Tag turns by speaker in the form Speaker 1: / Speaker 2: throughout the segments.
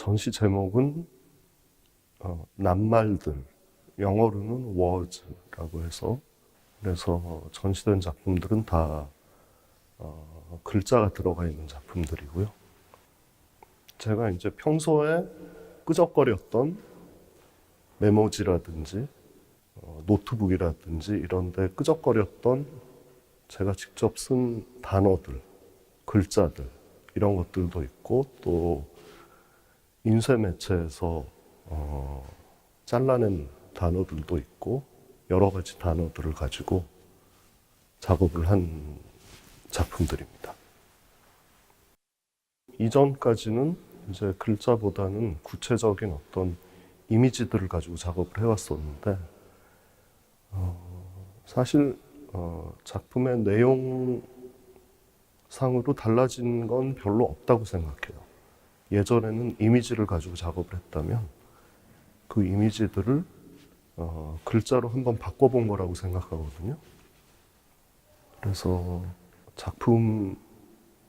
Speaker 1: 전시 제목은 어, 낱말들, 영어로는 words라고 해서 그래서 전시된 작품들은 다 어, 글자가 들어가 있는 작품들이고요. 제가 이제 평소에 끄적거렸던 메모지라든지 어, 노트북이라든지 이런데 끄적거렸던 제가 직접 쓴 단어들, 글자들 이런 것들도 있고 또 인쇄 매체에서 어, 잘라낸 단어들도 있고 여러 가지 단어들을 가지고 작업을 한 작품들입니다. 이전까지는 이제 글자보다는 구체적인 어떤 이미지들을 가지고 작업을 해왔었는데 어, 사실 어, 작품의 내용상으로 달라진 건 별로 없다고 생각해요. 예전에는 이미지를 가지고 작업을 했다면 그 이미지들을 어, 글자로 한번 바꿔본 거라고 생각하거든요. 그래서 작품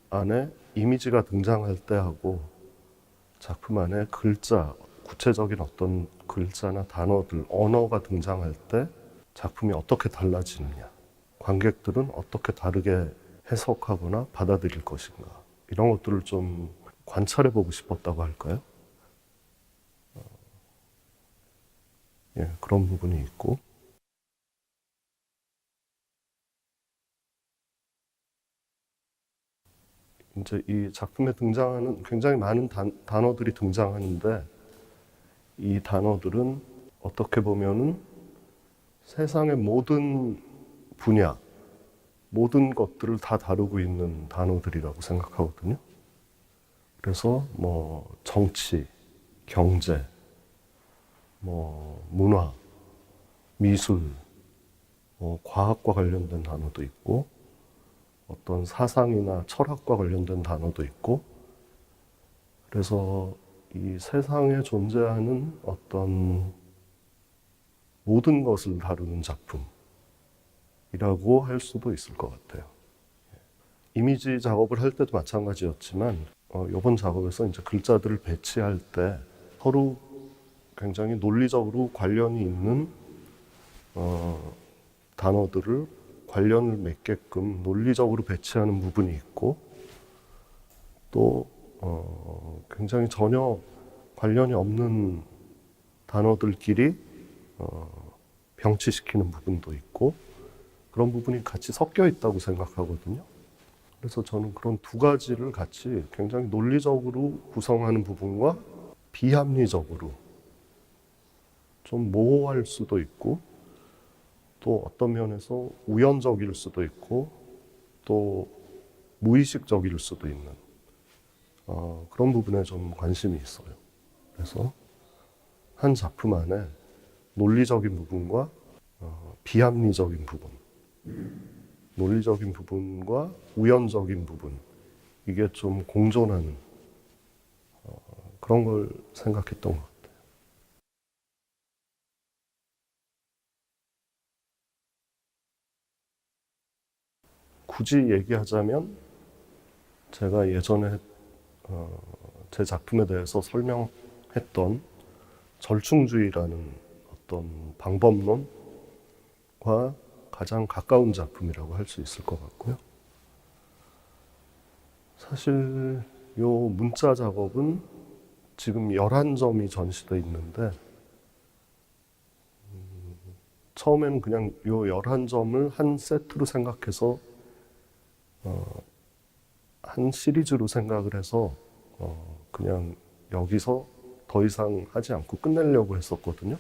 Speaker 1: 안에 이미지가 등장할 때 하고 작품 안에 글자, 구체적인 어떤 글자나 단어들, 언어가 등장할 때 작품이 어떻게 달라지느냐, 관객들은 어떻게 다르게 해석하거나 받아들일 것인가, 이런 것들을 좀 관찰해 보고 싶었다고 할까요? 어, 예, 그런 부분이 있고. 이제 이 작품에 등장하는 굉장히 많은 단, 단어들이 등장하는데 이 단어들은 어떻게 보면은 세상의 모든 분야, 모든 것들을 다 다루고 있는 단어들이라고 생각하거든요. 그래서 뭐 정치, 경제, 뭐 문화, 미술, 뭐 과학과 관련된 단어도 있고 어떤 사상이나 철학과 관련된 단어도 있고 그래서 이 세상에 존재하는 어떤 모든 것을 다루는 작품이라고 할 수도 있을 것 같아요. 이미지 작업을 할 때도 마찬가지였지만 어, 이번 작업에서 이제 글자들을 배치할 때 서로 굉장히 논리적으로 관련이 있는 어, 단어들을 관련을 맺게끔 논리적으로 배치하는 부분이 있고 또 어, 굉장히 전혀 관련이 없는 단어들끼리 어, 병치시키는 부분도 있고 그런 부분이 같이 섞여 있다고 생각하거든요. 그래서 저는 그런 두 가지를 같이 굉장히 논리적으로 구성하는 부분과 비합리적으로 좀 모호할 수도 있고 또 어떤 면에서 우연적일 수도 있고 또 무의식적일 수도 있는 어, 그런 부분에 좀 관심이 있어요. 그래서 한 작품 안에 논리적인 부분과 어, 비합리적인 부분, 논리적인 부분과 우연적인 부분 이게 좀 공존하는 어, 그런 걸 생각했던 것 같아요. 굳이 얘기하자면 제가 예전에 어, 제 작품에 대해서 설명했던 절충주의라는 어떤 방법론과 가장 가까운 작품이라고 할 수 있을 것 같고요. 사실 요 문자 작업은 지금 11점이 전시되어 있는데 음, 처음에는 그냥 요 11점을 한 세트로 생각해서 어, 한 시리즈로 생각을 해서 어, 그냥 여기서 더 이상 하지 않고 끝내려고 했었거든요.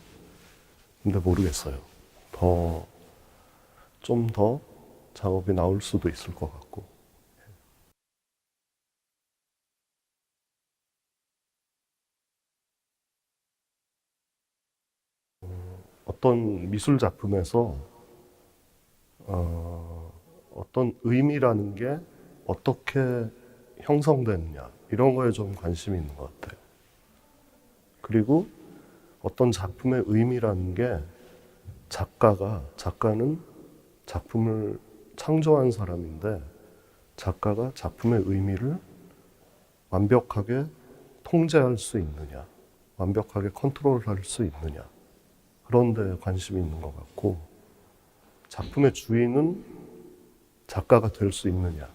Speaker 1: 근데 모르겠어요. 더, 좀 더 작업이 나올 수도 있을 것 같고. 어, 어떤 미술 작품에서 어, 어떤 의미라는 게 어떻게 형성되느냐 이런 거에 좀 관심이 있는 것 같아요. 그리고 어떤 작품의 의미라는 게 작가가 작가는 작품을 창조한 사람인데 작가가 작품의 의미를 완벽하게 통제할 수 있느냐, 완벽하게 컨트롤할 수 있느냐, 그런 데 관심이 있는 것 같고, 작품의 주인은 작가가 될 수 있느냐.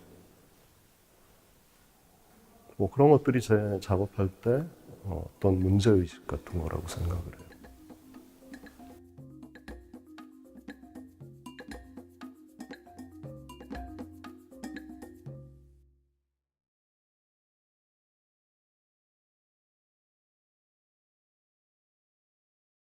Speaker 1: 뭐 그런 것들이 제 작업할 때 어, 어떤 문제의식 같은 거라고 생각을 해요.